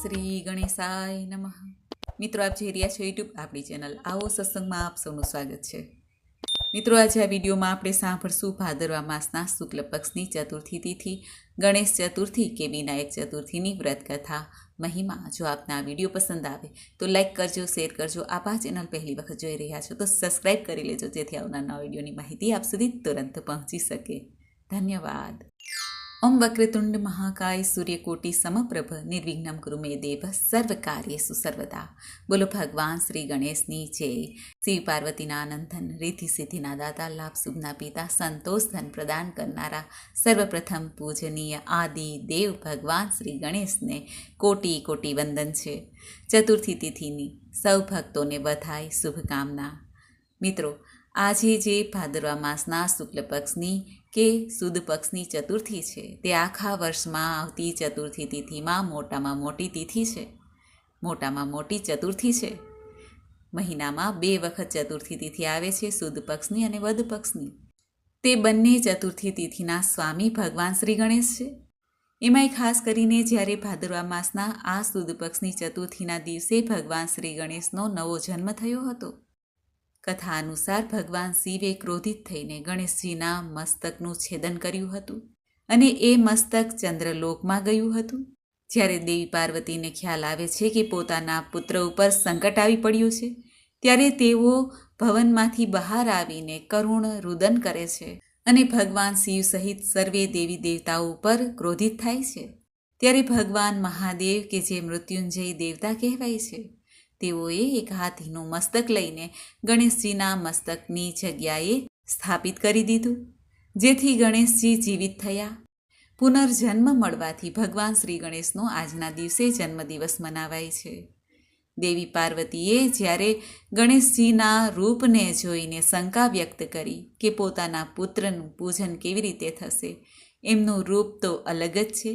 શ્રી ગણેશાય નમઃ. મિત્રો, આપ જોઈ રહ્યા છો યુટ્યુબ આપણી ચેનલ આવો સત્સંગમાં આપ સૌનું સ્વાગત છે. મિત્રો, આજે આ વિડીયોમાં આપણે સાંભળશું ભાદરવા માસના શુક્લ પક્ષની ચતુર્થી તિથિ, ગણેશ ચતુર્થી કે વિનાયક ચતુર્થીની વ્રત કથા મહિમા. જો આપને આ વીડિયો પસંદ આવે, તો લાઇક કરજો, શેર કરજો. આપ આ ચેનલ પહેલી વખત જોઈ રહ્યા છો, તો સબસ્ક્રાઇબ કરી લેજો, જેથી આવનારના વિડીયોની માહિતી આપ સુધી તુરંત પહોંચી શકે. ધન્યવાદ. ઓમ વક્રતુંડ મહાકાય સૂર્યકોટી સમપ્રભ નિર્વિઘ્નમ ગુરુ મે દેવ સર્વ કાર્યેષુ સર્વદા બોલો ભગવાન શ્રી ગણેશની જય શિવ પાર્વતીના આનંદન રીતિ સિદ્ધિના દાતા લાભ શુભના પિતા સંતોષ ધન પ્રદાન કરનારા સર્વપ્રથમ પૂજનીય આદિ દેવ ભગવાન શ્રી ગણેશને કોટી કોટી વંદન છે ચતુર્થી તિથિની સૌ ભક્તોને બધાય શુભકામના મિત્રો આજે જે ભાદરવા માસના શુક્લ પક્ષની કે સુદ પક્ષની ચતુર્થી છે. તે આખા વર્ષમાં આવતી ચતુર્થી તિથિમાં મોટામાં મોટી તિથિ છે. મોટામાં મોટી ચતુર્થી છે. મહિનામાં બે વખત ચતુર્થી તિથિ આવે છે સુદ પક્ષની અને વધ પક્ષની. તે બંને ચતુર્થી તિથિના સ્વામી ભગવાન શ્રી ગણેશ છે. એમાંય ખાસ કરીને જ્યારે ભાદરવા માસના આ સુદ પક્ષની ચતુર્થીના દિવસે ભગવાન શ્રી ગણેશનો નવો જન્મ થયો હતો. કથા અનુસાર ભગવાન શિવે ક્રોધિત થઈને ગણેશજીના મસ્તકનું છેદન કર્યું હતું અને એ મસ્તક ચંદ્રલોકમાં ગયું હતું. જ્યારે દેવી પાર્વતીને ખ્યાલ આવે છે કે પોતાના પુત્ર ઉપર સંકટ આવી પડ્યું છે, ત્યારે તેઓ ભવનમાંથી બહાર આવીને કરુણ રુદન કરે છે અને ભગવાન શિવ સહિત સર્વે દેવી દેવતાઓ ઉપર ક્રોધિત થાય છે. ત્યારે ભગવાન મહાદેવ કે જે મૃત્યુંજય દેવતા કહેવાય છે. તેઓએ એક હાથીનું મસ્તક લઈને ગણેશજીના મસ્તકની જગ્યાએ સ્થાપિત કરી દીધું, જેથી ગણેશજી જીવિત થયા. પુનર્જન્મ મળવાથી ભગવાન શ્રી ગણેશનો આજના દિવસે જન્મદિવસ મનાવાય છે. દેવી પાર્વતીએ જ્યારે ગણેશજીના રૂપને જોઈને શંકા વ્યક્ત કરી કે પોતાના પુત્રનું પૂજન કેવી રીતે થશે, એમનું રૂપ તો અલગ જ છે.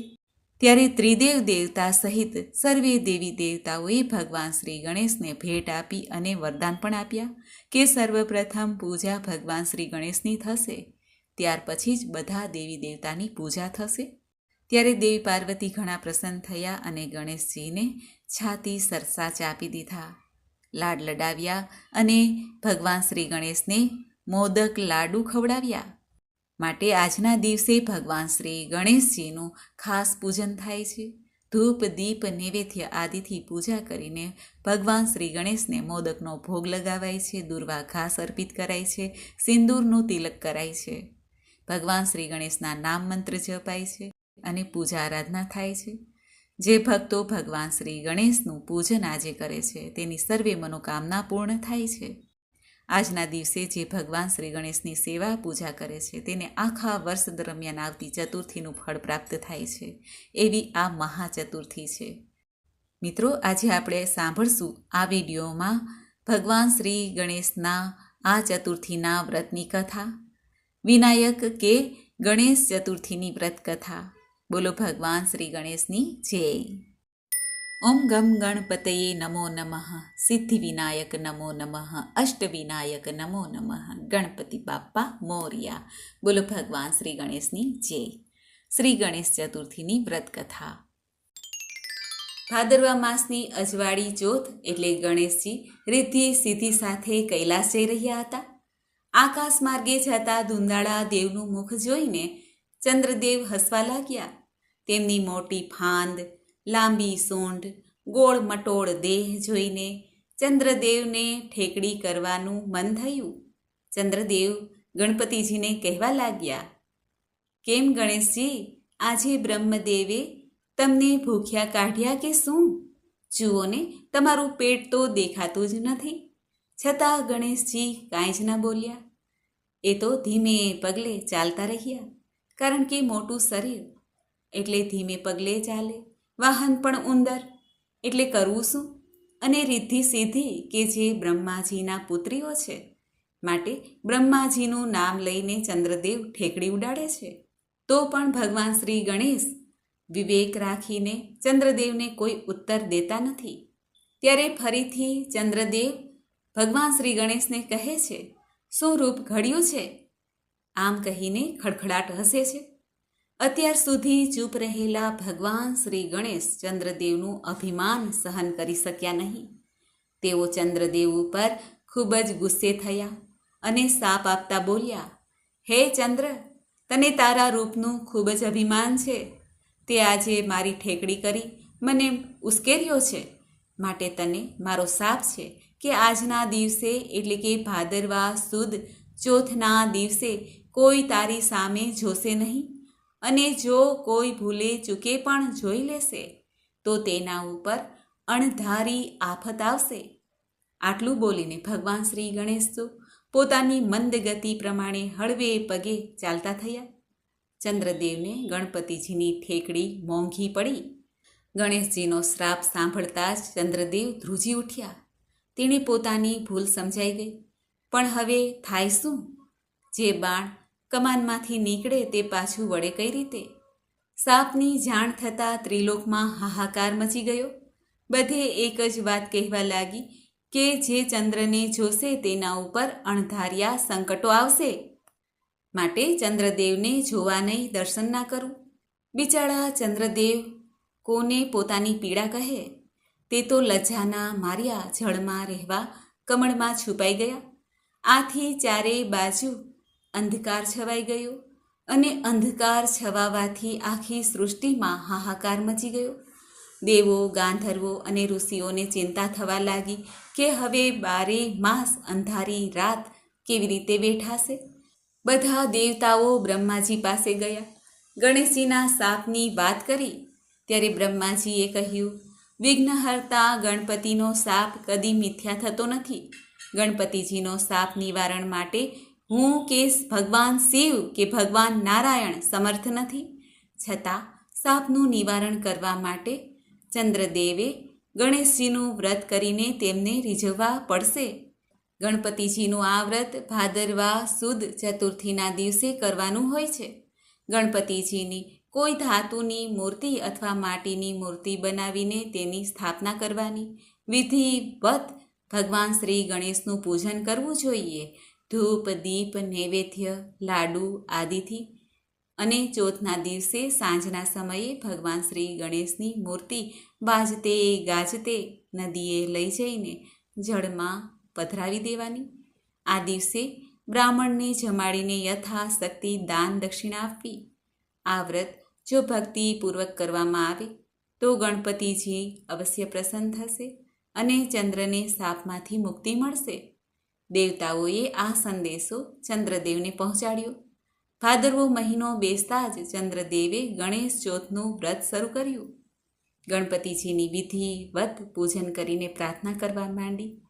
ત્યારે ત્રિદેવ દેવતા સહિત સર્વે દેવી દેવતાઓએ ભગવાન શ્રી ગણેશને ભેટ આપી અને વરદાન પણ આપ્યા કે સર્વપ્રથમ પૂજા ભગવાન શ્રી ગણેશની થશે. ત્યાર પછી જ બધા દેવી દેવતાની પૂજા થશે. ત્યારે દેવી પાર્વતી ઘણા પ્રસન્ન થયા અને ગણેશજીને છાતી સરસા ચાપી દીધા, લાડ લડાવ્યા અને ભગવાન શ્રી ગણેશને મોદક લાડુ ખવડાવ્યા. માટે આજના દિવસે ભગવાન શ્રી ગણેશજીનું ખાસ પૂજન થાય છે. ધૂપ, દીપ, નૈવેદ્ય આદિથી પૂજા કરીને ભગવાન શ્રી ગણેશને મોદકનો ભોગ લગાવાય છે, દુર્વા ઘાસ અર્પિત કરાય છે, સિંદૂરનું તિલક કરાય છે. ભગવાન શ્રી ગણેશના નામ મંત્ર જપાય છે અને પૂજા આરાધના થાય છે. જે ભક્તો ભગવાન શ્રી ગણેશનું પૂજન આજે કરે છે, તેની સર્વે મનોકામના પૂર્ણ થાય છે. આજના દિવસે જે ભગવાન શ્રી ગણેશની સેવા પૂજા કરે છે, તેને આખા વર્ષ દરમિયાન આવતી ચતુર્થીનું ફળ પ્રાપ્ત થાય છે. એવી આ મહાચતુર્થી છે. મિત્રો, આજે આપણે સાંભળશું આ વિડીયોમાં ભગવાન શ્રી ગણેશના આ ચતુર્થીના વ્રતની કથા, વિનાયક કે ગણેશ ચતુર્થીની વ્રત કથા બોલો ભગવાન શ્રી ગણેશની જય. ઓમ ગમ ગણપતયે નમો નમઃ, સિદ્ધિવિનાયક નમો નમઃ અષ્ટ વિનાયક નમો નમઃ, ગણપતિ બાપ્પા મોર્યા. બોલો ભગવાન શ્રી ગણેશની જય. શ્રી ગણેશ ચતુર્થીની વ્રતકથા. ભાદરવા માસની અજવાળી ચોથ એટલે ગણેશજી રિદ્ધિ સિદ્ધિ સાથે કૈલાસ જઈ રહ્યા હતા. આકાશ માર્ગે જતા ધુંધાળા દેવનું મુખ જોઈને ચંદ્રદેવ હસવા લાગ્યા. તેમની મોટી ફાંદ લાંબી સૂંઢ, ગોળ મટોળ દેહ જોઈને ચંદ્રદેવને ઠેકડી કરવાનું મન થયું. ચંદ્રદેવ ગણપતિજીને કહેવા લાગ્યા, કેમ ગણેશજી, આજે બ્રહ્મદેવે તમને ભૂખ્યા કાઢ્યા કે શું? જુઓ ને, તમારું પેટ તો દેખાતું જ નથી. છતાં ગણેશજી કાંઈ જ ના બોલ્યા. એ તો ધીમે પગલે ચાલતા રહ્યા, કારણ કે મોટું શરીર એટલે ધીમે પગલે ચાલે. વાહન પણ ઉંદર. એટલે કરવું શું? અને રિદ્ધિ સિદ્ધિ કે જે બ્રહ્માજીના પુત્રીઓ છે? માટે બ્રહ્માજીનું નામ લઈને ચંદ્રદેવ ઠેકડી ઉડાડે છે. તો પણ ભગવાન શ્રી ગણેશ વિવેક રાખીને ચંદ્રદેવને કોઈ ઉત્તર દેતા નથી. ત્યારે ફરીથી ચંદ્રદેવ ભગવાન શ્રી ગણેશને કહે છે, શું રૂપ ઘડ્યું છે? આમ કહીને ખડખડાટ હસે છે. અત્યાર સુધી ચૂપ રહેલા ભગવાન શ્રી ગણેશ ચંદ્રદેવનું અભિમાન સહન કરી શક્યા નહીં. તેઓ ચંદ્રદેવ ઉપર ખૂબ જ ગુસ્સે થયા અને સાપ આપતા બોલ્યા, હે ચંદ્ર, તને તારા રૂપનું ખૂબ જ અભિમાન છે. તે આજે મારી ઠેકડી કરી મને ઉશ્કેર્યો છે. માટે તને મારો સાપ છે કે આજના દિવસે એટલે કે ભાદરવા સુદ ચોથના દિવસે કોઈ તારી સામે જોશે નહીં. અને જો કોઈ ભૂલે ચૂકે પણ જોઈ લેશે, તો તેના ઉપર અણધારી આફત આવશે. આટલું બોલીને ભગવાન શ્રી ગણેશ તો પોતાની મંદ ગતિ પ્રમાણે હળવે પગે ચાલતા થયા. ચંદ્રદેવને ગણપતિજીની ઠેકડી મોંઘી પડી. ગણેશજીનો શ્રાપ સાંભળતા જ ચંદ્રદેવ ધ્રુજી ઉઠ્યા. તેણે પોતાની ભૂલ સમજાઈ ગઈ. પણ હવે થાય શું? જે બાણ કમાનમાંથી નીકળે તે પાછું વળે કઈ રીતે? સાપની જાણ થતાં ત્રિલોકમાં હાહાકાર મચી ગયો. બધે એક જ વાત કહેવા લાગી કે જે ચંદ્રને જોશે તેના ઉપર અણધાર્યા સંકટો આવશે. માટે ચંદ્રદેવને જોવા નહીં દર્શન ના કરું. બિચારા ચંદ્રદેવ કોને પોતાની પીડા કહે? તે તો લજ્જાના માર્યા જળમાં રહેવા કમળમાં છુપાઈ ગયા. આથી ચારેય બાજુ અંધકાર છવાઈ ગયો અને અંધકાર છવાવાથી આખી સૃષ્ટિમાં હાહાકાર મચી ગયો. દેવો, ગાંધર્વો અને ઋષિઓને ચિંતા થવા લાગી કે હવે બારે માસ અંધારી રાત કેવી રીતે બેઠાશે? બધા દેવતાઓ બ્રહ્માજી પાસે ગયા. ગણેશજીના સાપની વાત કરી. ત્યારે બ્રહ્માજીએ કહ્યું, વિઘ્નહર્તા ગણપતિનો સાપ કદી મિથ્યા થતો નથી. ગણપતિજીનો સાપ નિવારણ માટે હું કે ભગવાન શિવ કે ભગવાન નારાયણ સમર્થ નથી? છતાં સાપનું નિવારણ કરવા માટે ચંદ્રદેવે ગણેશજીનું વ્રત કરીને તેમને રીઝવવા પડશે. ગણપતિજીનું આ વ્રત ભાદરવા સુદ ચતુર્થીના દિવસે કરવાનું હોય છે. ગણપતિજીની કોઈ ધાતુની મૂર્તિ અથવા માટીની મૂર્તિ બનાવીને તેની સ્થાપના કરવાની વિધિવત ભગવાન શ્રી ગણેશનું પૂજન કરવું જોઈએ. ધૂપ, દીપ, નૈવેદ્ય, લાડુ આદિથી અને ચોથના દિવસે સાંજના સમયે ભગવાન શ્રી ગણેશની મૂર્તિ બાજતે, ગાજતે નદીએ લઈ જઈને જળમાં પધરાવી દેવાની. આ દિવસે બ્રાહ્મણને જમાડીને યથાશક્તિ દાન દક્ષિણા આપવી. આ વ્રત જો ભક્તિપૂર્વક કરવામાં આવે, તો ગણપતિજી અવશ્ય પ્રસન્ન થશે અને ચંદ્રને સાપમાંથી મુક્તિ મળશે. દેવતાઓએ આ સંદેશો ચંદ્રદેવને પહોંચાડ્યો. ભાદરવો મહિનો બેસતા જ ચંદ્રદેવે ગણેશ ચોથનું વ્રત શરૂ કર્યું. ગણપતિજીની વિધિવત પૂજન કરીને પ્રાર્થના કરવા માંડી.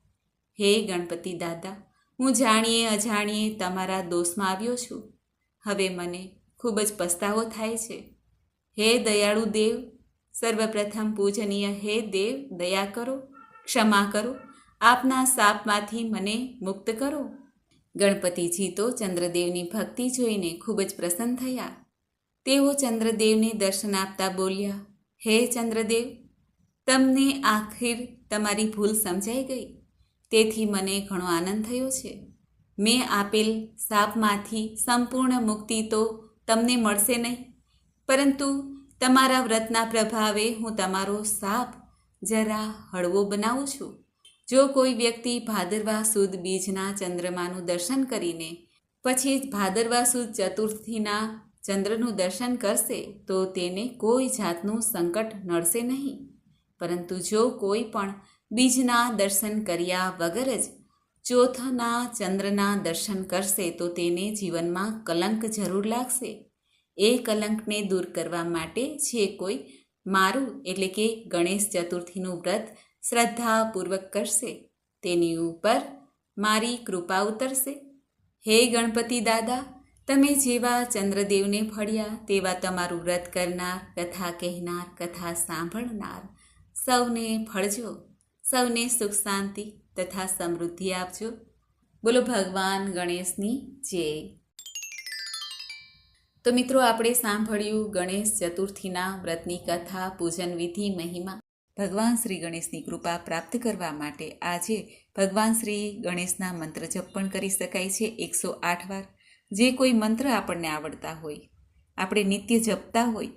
હે ગણપતિ દાદા, હું જાણીએ અજાણીએ તમારા દોષમાં આવ્યો છું. હવે મને ખૂબ જ પસ્તાવો થાય છે. હે દયાળુ દેવ, સર્વપ્રથમ પૂજનીય હે દેવ, દયા કરો, ક્ષમા કરો આપના સાપમાંથી મને મુક્ત કરો. ગણપતિજી તો ચંદ્રદેવની ભક્તિ જોઈને ખૂબ જ પ્રસન્ન થયા. તેઓ ચંદ્રદેવને દર્શન આપતા બોલ્યા, હે ચંદ્રદેવ, તમને આખીર તમારી ભૂલ સમજાઈ ગઈ. તેથી મને ઘણો આનંદ થયો છે. મેં આપેલ સાપમાંથી સંપૂર્ણ મુક્તિ તો તમને મળશે નહીં. પરંતુ તમારા વ્રતના પ્રભાવે હું તમારો સાપ જરા હળવો બનાવું છું. જો કોઈ વ્યક્તિ ભાદરવા સુદ બીજના ચંદ્રમાનું દર્શન કરીને પછી ભાદરવા સુદ ચતુર્થીના ચંદ્રનું દર્શન કરશે, તો તેને કોઈ જાતનું સંકટ નડશે નહીં. પરંતુ જો કોઈ પણ બીજના દર્શન કર્યા વગર જ ચોથના ચંદ્રના દર્શન કરશે, તો તેને જીવનમાં કલંક જરૂર લાગશે. એ કલંકને દૂર કરવા માટે જે કોઈ મારું, એટલે કે ગણેશ ચતુર્થીનું વ્રત શ્રદ્ધાપૂર્વક કરશે, તેની ઉપર મારી કૃપા ઉતરશે. હે ગણપતિ દાદા, તમે જેવા ચંદ્રદેવને ફળ્યા, તેવા તમારું વ્રત કરનાર, કથા કહેનાર, કથા સાંભળનાર, સૌને ફળજો, સૌને સુખ શાંતિ તથા સમૃદ્ધિ આપજો. બોલો ભગવાન ગણેશની જય. તો મિત્રો, આપણે સાંભળ્યું ગણેશ ચતુર્થીના વ્રતની કથા, પૂજન વિધિ, મહિમા. ભગવાન શ્રી ગણેશની કૃપા પ્રાપ્ત કરવા માટે આજે ભગવાન શ્રી ગણેશના મંત્ર જપ પણ કરી શકાય છે એકસો આઠ વાર. જે કોઈ મંત્ર આપણને આવડતા હોય, આપણે નિત્ય જપતા હોય,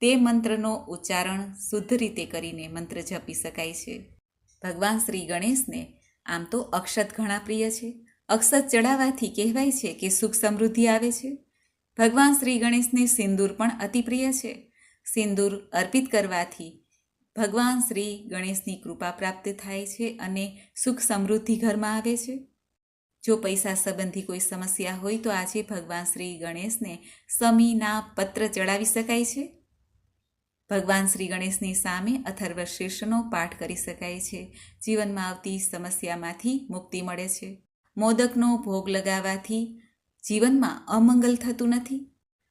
તે મંત્રનો ઉચ્ચારણ શુદ્ધ રીતે કરીને મંત્ર જપી શકાય છે. ભગવાન શ્રી ગણેશને આમ તો અક્ષત ઘણા પ્રિય છે. અક્ષત ચડાવવાથી કહેવાય છે કે સુખ સમૃદ્ધિ આવે છે. ભગવાન શ્રી ગણેશને સિંદૂર પણ અતિ પ્રિય છે. સિંદૂર અર્પિત કરવાથી ભગવાન શ્રી ગણેશની કૃપા પ્રાપ્ત થાય છે અને સુખ સમૃદ્ધિ ઘરમાં આવે છે. જો પૈસા સંબંધી કોઈ સમસ્યા હોય તો આજે ભગવાન શ્રી ગણેશને સમીના પત્ર ચડાવી શકાય છે. ભગવાન શ્રી ગણેશની સામે અથર્વ શીર્ષનો પાઠ કરી શકાય છે. જીવનમાં આવતી સમસ્યામાંથી મુક્તિ મળે છે. મોદકનો ભોગ લગાવવાથી જીવનમાં અમંગલ થતું નથી.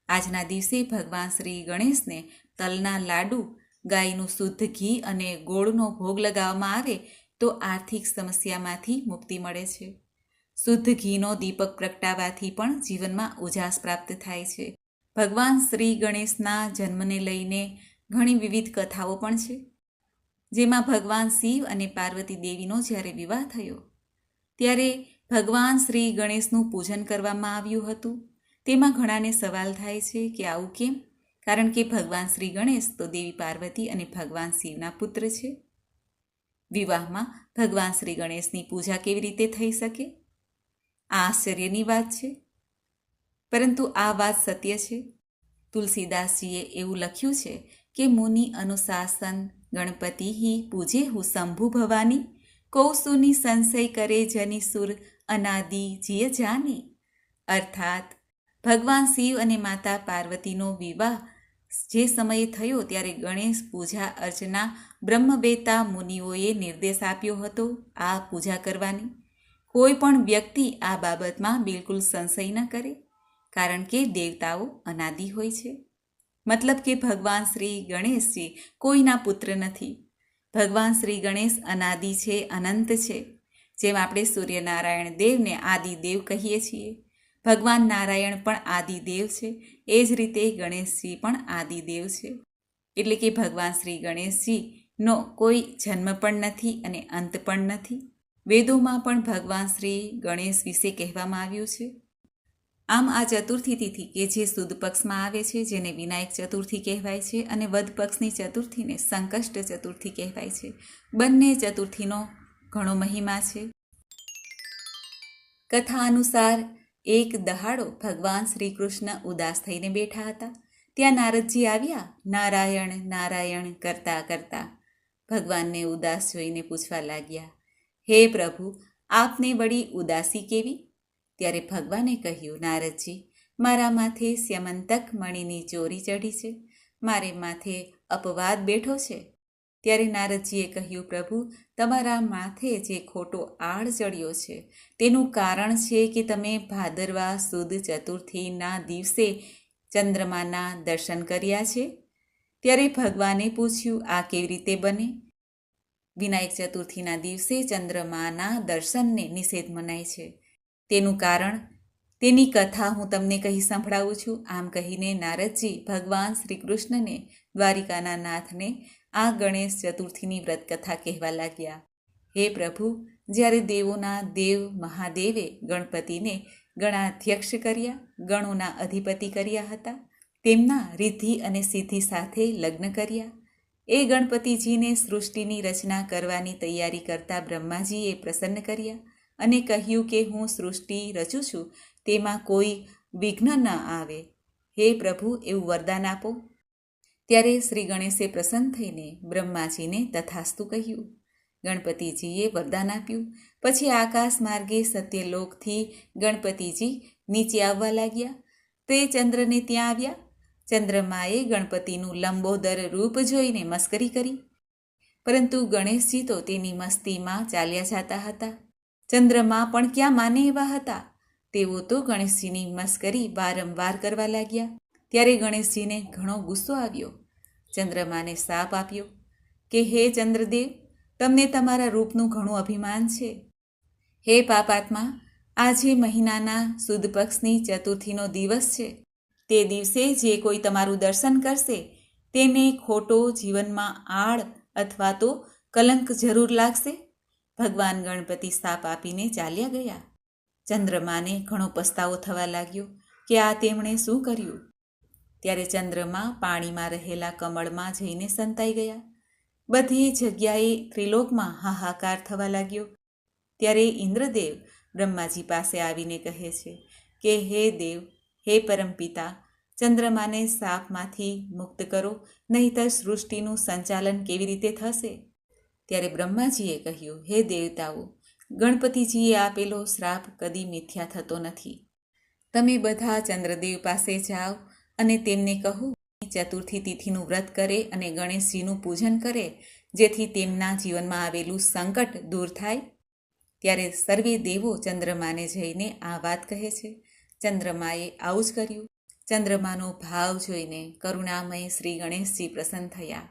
આજના દિવસે ભગવાન શ્રી ગણેશને તલના લાડુ ગાયનું શુદ્ધ ઘી અને ગોળનો ભોગ લગાવવામાં આવે તો આર્થિક સમસ્યામાંથી મુક્તિ મળે છે. શુદ્ધ ઘીનો દીપક પ્રગટાવાથી પણ જીવનમાં ઉજાસ પ્રાપ્ત થાય છે. ભગવાન શ્રી ગણેશના જન્મને લઈને ઘણી વિવિધ કથાઓ પણ છે, જેમાં ભગવાન શિવ અને પાર્વતી દેવીનો જ્યારે વિવાહ થયો, ત્યારે ભગવાન શ્રી ગણેશનું પૂજન કરવામાં આવ્યું હતું. તેમાં ઘણાને સવાલ થાય છે કે આવું કેમ? કારણ કે ભગવાન શ્રી ગણેશ તો દેવી પાર્વતી અને ભગવાન શિવના પુત્ર છે. વિવાહમાં ભગવાન શ્રી ગણેશની પૂજા કેવી રીતે થઈ શકે? આ આશ્ચર્યની વાત છે. પરંતુ આ વાત સત્ય છે. તુલસીદાસજીએ એવું લખ્યું છે કે મુનિ અનુશાસન ગણપતિ પૂજે હું શંભુ ભવાની, કૌસુની સંશય કરે જની સુર અનાદિ જીય જાની. અર્થાત, ભગવાન શિવ અને માતા પાર્વતીનો વિવાહ જે સમયે થયો ત્યારે ગણેશ પૂજા અર્ચના બ્રહ્મવેતા મુનિઓએ નિર્દેશ આપ્યો હતો આ પૂજા કરવાની. કોઈ પણ વ્યક્તિ આ બાબતમાં બિલકુલ સંશય ન કરે, કારણ કે દેવતાઓ અનાદિ હોય છે. મતલબ કે ભગવાન શ્રી ગણેશજી કોઈના પુત્ર નથી. ભગવાન શ્રી ગણેશ અનાદિ છે, અનંત છે, જેમ આપણે સૂર્યનારાયણ દેવને આદિદેવ કહીએ છીએ. ભગવાન નારાયણ પણ આદિદેવ છે. એ જ રીતે ગણેશજી પણ આદિદેવ છે. એટલે કે ભગવાન શ્રી ગણેશજીનો કોઈ જન્મ પણ નથી અને અંત પણ નથી. વેદોમાં પણ ભગવાન શ્રી ગણેશ વિશે કહેવામાં આવ્યું છે. આમ આ ચતુર્થી તિથિ કે જે સુદ પક્ષમાં આવે છે, જેને વિનાયક ચતુર્થી કહેવાય છે અને વધ પક્ષની ચતુર્થીને સંકષ્ટ ચતુર્થી કહેવાય છે. બંને ચતુર્થીનો ઘણો મહિમા છે. કથા અનુસાર એક દહાડો ભગવાન શ્રી કૃષ્ણ ઉદાસ થઈને બેઠા હતા. ત્યાં નારદજી આવ્યા, નારાયણ નારાયણ, કરતા કરતા ભગવાનને ઉદાસ જોઈને પૂછવા લાગ્યા, હે પ્રભુ, આપને વળી ઉદાસી કેવી? ત્યારે ભગવાને કહ્યું, નારદજી, મારા માથે સ્યમંતક મણીની ચોરી ચઢી છે. મારે માથે અપવાદ બેઠો છે. ત્યારે નારદજીએ કહ્યું, પ્રભુ, તમારા માથે જે ખોટો આડ ચડ્યો છે, તેનું કારણ છે કે તમે ભાદરવા સુદ ચતુર્થીના દિવસે ચંદ્રમાના દર્શન કર્યા છે? ત્યારે ભગવાને પૂછ્યું, આ કેવી રીતે બને? વિનાયક ચતુર્થીના દિવસે ચંદ્રમાના દર્શનને નિષેધ મનાય છે. તેનું કારણ? તેની કથા હું તમને કહી સંભળાવું છું. આમ કહીને નારદજી ભગવાન શ્રી કૃષ્ણને દ્વારિકાના નાથને આ ગણેશ ચતુર્થીની વ્રતકથા કહેવા લાગ્યા. હે પ્રભુ, જ્યારે દેવોના દેવ મહાદેવે ગણપતિને ગણાધ્યક્ષ કર્યા, ગણોના અધિપતિ કર્યા હતા, તેમના રિદ્ધિ અને સિદ્ધિ સાથે લગ્ન કર્યા. એ ગણપતિજીને સૃષ્ટિની રચના કરવાની તૈયારી કરતા બ્રહ્માજીએ પ્રસન્ન કર્યા અને કહ્યું કે હું સૃષ્ટિ રચું છું, તેમાં કોઈ વિઘ્ન ન આવે. હે પ્રભુ, એવું વરદાન આપો. ત્યારે શ્રી ગણેશે પ્રસન્ન થઈને બ્રહ્માજીને તથાસ્તુ કહ્યું. ગણપતિજીએ વરદાન આપ્યું. પછી આકાશ માર્ગે સત્યલોકથી ગણપતિજી નીચે આવવા લાગ્યા. તે ચંદ્રને ત્યાં આવ્યા. ચંદ્રમાએ ગણપતિનું લંબોદર રૂપ જોઈને મસ્કરી કરી. પરંતુ ગણેશજી તો તેની મસ્તીમાં ચાલ્યા જતા હતા. ચંદ્રમા પણ ક્યાં માને એવા હતા? તેઓ તો ગણેશજીની મસ્કરી વારંવાર કરવા લાગ્યા. ત્યારે ગણેશજીને ઘણો ગુસ્સો આવ્યો. ચંદ્રમાને સાપ આપ્યો કે, હે ચંદ્રદેવ, તમને તમારા રૂપનું ઘણું અભિમાન છે. હે પાપાત્મા, આજે મહિનાના સુદ પક્ષની ચતુર્થીનો દિવસ છે. તે દિવસે જે કોઈ તમારું દર્શન કરશે, તેને ખોટો જીવનમાં આડ અથવા તો કલંક જરૂર લાગશે. ભગવાન ગણપતિ સાપ આપીને ચાલ્યા ગયા. ચંદ્રમાને ઘણો પસ્તાવો થવા લાગ્યો કે આ તેમણે શું કર્યું? ત્યારે ચંદ્રમાં પાણીમાં રહેલા કમળમાં જઈને સંતાઈ ગયા. બધી જગ્યાએ ત્રિલોકમાં હાહાકાર થવા લાગ્યો. ત્યારે ઇન્દ્રદેવ બ્રહ્માજી પાસે આવીને કહે છે કે, હે દેવ, હે પરમપિતા, ચંદ્રમાને સાપમાંથી મુક્ત કરો, નહીંતર સૃષ્ટિનું સંચાલન કેવી રીતે થશે? ત્યારે બ્રહ્માજીએ કહ્યું, હે દેવતાઓ, ગણપતિજીએ આપેલો શ્રાપ કદી મિથ્યા થતો નથી. તમે બધા ચંદ્રદેવ પાસે જાઓ અને તેમને કહું ચતુર્થી તિથિનું વ્રત કરે અને ગણેશજીનું પૂજન કરે, જેથી તેમના જીવનમાં આવેલું સંકટ દૂર થાય. ત્યારે સર્વે દેવો ચંદ્રમાને જઈને આ વાત કહે છે. ચંદ્રમાએ આવું જ કર્યું. ચંદ્રમાનો ભાવ જોઈને કરુણામય શ્રી ગણેશજી પ્રસન્ન થયા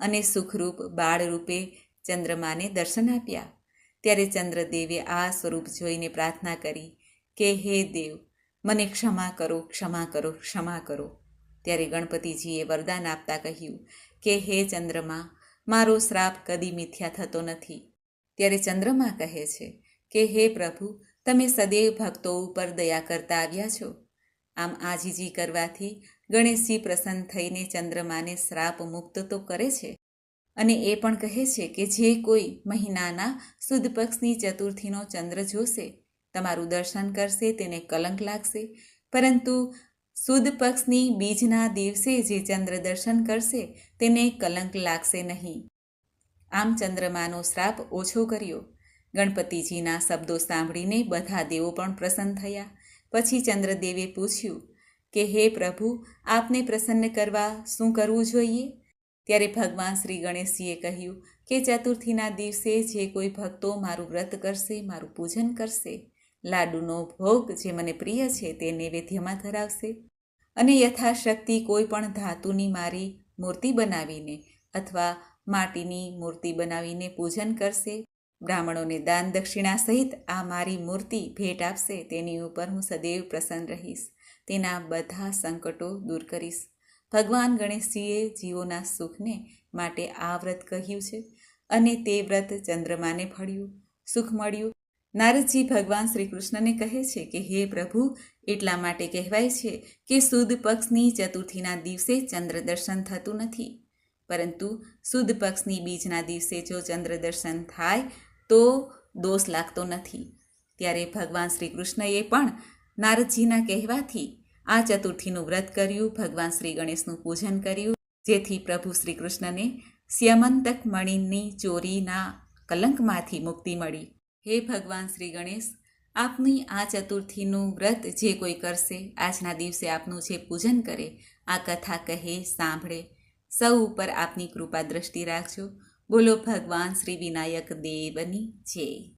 અને સુખરૂપ બાળરૂપે ચંદ્રમાને દર્શન આપ્યા. ત્યારે ચંદ્રદેવે આ સ્વરૂપ જોઈને પ્રાર્થના કરી કે, હે દેવ મને ક્ષમા કરો ક્ષમા કરો ક્ષમા કરો. ત્યારે ગણપતિજીએ વરદાન આપતા કહ્યું, કે હે ચંદ્રમા, મારો શ્રાપ કદી મિથ્યા થતો નથી. ત્યારે ચંદ્રમા કહે છે, કે હે પ્રભુ, તમે સદૈવ ભક્તો ઉપર દયા કરતા આવ્યા છો. આમ આજીજી કરવાથી ગણેશજી પ્રસન્ન થઈને ચંદ્રમાને શ્રાપ મુક્ત તો કરે છે. અને એ પણ કહે છે કે જે કોઈ મહિનાના સુદ પક્ષની ચતુર્થીનો ચંદ્ર જોશે તમારું દર્શન કરશે, તેને કલંક લાગશે. પરંતુ સુદ પક્ષની બીજના દિવસે જે ચંદ્ર દર્શન કરશે, તેને કલંક લાગશે નહીં. આમ ચંદ્રમાનો શ્રાપ ઓછો કર્યો. ગણપતિજીના શબ્દો સાંભળીને બધા દેવો પણ પ્રસન્ન થયા. પછી ચંદ્રદેવે પૂછ્યું, કે હે પ્રભુ, આપને પ્રસન્ન કરવા શું કરવું જોઈએ? ત્યારે ભગવાન શ્રી ગણેશજીએ કહ્યું, કે ચતુર્થીના દિવસે જે કોઈ ભક્તો મારું વ્રત કરશે, મારું પૂજન કરશે લાડુનો ભોગ જે મને પ્રિય છે તે નૈવેદ્યમાં ધરાવશે. અને યથાશક્તિ કોઈ પણ ધાતુની મારી મૂર્તિ બનાવીને અથવા માટીની મૂર્તિ બનાવીને પૂજન કરશે. બ્રાહ્મણોને દાન દક્ષિણા સહિત આ મારી મૂર્તિ ભેટ આપશે. તેની ઉપર હું સદૈવ પ્રસન્ન રહીશ. તેના બધા સંકટો દૂર કરીશ. ભગવાન ગણેશજીએ જીવોના સુખને માટે આ વ્રત કહ્યું છે. અને તે વ્રત ચંદ્રમાને ફળ્યું. સુખ મળ્યું. નારદજી ભગવાન શ્રી કૃષ્ણને કહે છે કે, હે પ્રભુ, એટલા માટે કહેવાય છે કે સુદ પક્ષની ચતુર્થીના દિવસે ચંદ્ર દર્શન થતું નથી. પરંતુ સુદ પક્ષની બીજના દિવસે જો ચંદ્ર દર્શન થાય, તો દોષ લાગતો નથી. ત્યારે ભગવાન શ્રી કૃષ્ણએ પણ નારદજીના કહેવાથી આ ચતુર્થીનું વ્રત કર્યું, ભગવાન શ્રી ગણેશનું પૂજન કર્યું, જેથી પ્રભુ શ્રી કૃષ્ણને સ્યમંતક મણિની ચોરીના કલંકમાંથી મુક્તિ મળી. હે ભગવાન શ્રી ગણેશ, આપની આ ચતુર્થીનું વ્રત જે કોઈ કરશે, આજના દિવસે આપનું જે પૂજન કરે, આ કથા કહે, સાંભળે. સૌ ઉપર આપની કૃપા દ્રષ્ટિ રાખજો. બોલો ભગવાન શ્રી વિનાયક દેવની જય.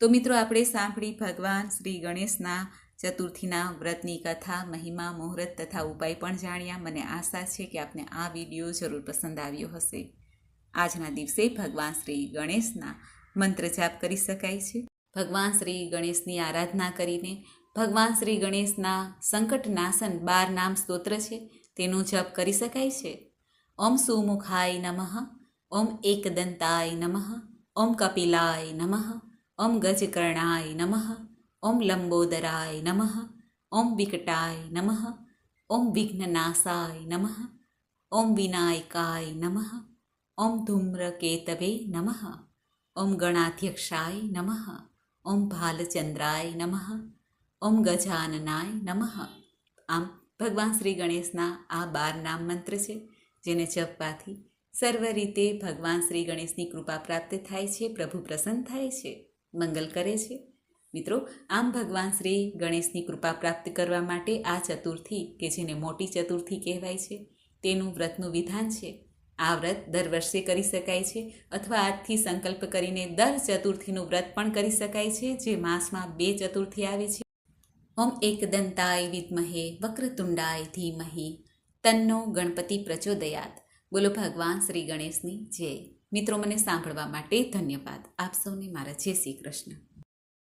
તો મિત્રો, આપણે સાંભળી ભગવાન શ્રી ગણેશના ચતુર્થીના વ્રતની કથા, મહિમા, મુહૂર્ત તથા ઉપાય પણ જાણ્યા. મને આશા છે કે આપને આ વીડિયો જરૂર પસંદ આવ્યો હશે. આજના દિવસે ભગવાન શ્રી ગણેશના મંત્ર જાપ કરી શકાય છે? ભગવાન શ્રી ગણેશની આરાધના કરીને, ભગવાન શ્રી ગણેશના સંકટ નાશન બાર નામ સ્તોત્ર છે, તેનો જપ કરી શકાય છે? ઓમ સુમુખાય નમઃ, ઓમ એકદંતાય નમઃ, ઓમ કપિલાય નમઃ, ઓમ ગજકર્ણાય નમઃ, ઓમ લંબોદરાય નમઃ, ઓમ વિકટાય નમઃ, ઓમ વિઘ્નનાશાય નમઃ, ઓમ વિનાયકાય નમઃ, ઓમ ધૂમ્રકેતવે નમઃ. ઓમ ગણાધ્યક્ષાય નમઃ. ઓમ ભાલચંદ્રાય નમઃ. ઓમ ગજાનનાય નમઃ. આમ ભગવાન શ્રી ગણેશના આ બાર નામ મંત્ર છે, જેને જપવાથી સર્વ રીતે ભગવાન શ્રી ગણેશની કૃપા પ્રાપ્ત થાય છે, પ્રભુ પ્રસન્ન થાય છે, મંગલ કરે છે. મિત્રો, આમ ભગવાન શ્રી ગણેશની કૃપા પ્રાપ્ત કરવા માટે આ ચતુર્થી, કે જેને મોટી ચતુર્થી કહેવાય છે, તેનું વ્રતનું વિધાન છે. આ વ્રત દર વર્ષે કરી શકાય છે અથવા આજથી સંકલ્પ કરીને દર ચતુર્થીનું વ્રત પણ કરી શકાય છે, જે માસમાં બે ચતુર્થી આવે છે. ઓમ એકદંતાય વિદ્મહે વક્રતુંડાય ધીમહે. તન્નો ગણપતિ પ્રચોદયાત. બોલો ભગવાન શ્રી ગણેશની જય. મિત્રો, મને સાંભળવા માટે ધન્યવાદ. આપ સૌને મારા જય શ્રી કૃષ્ણ.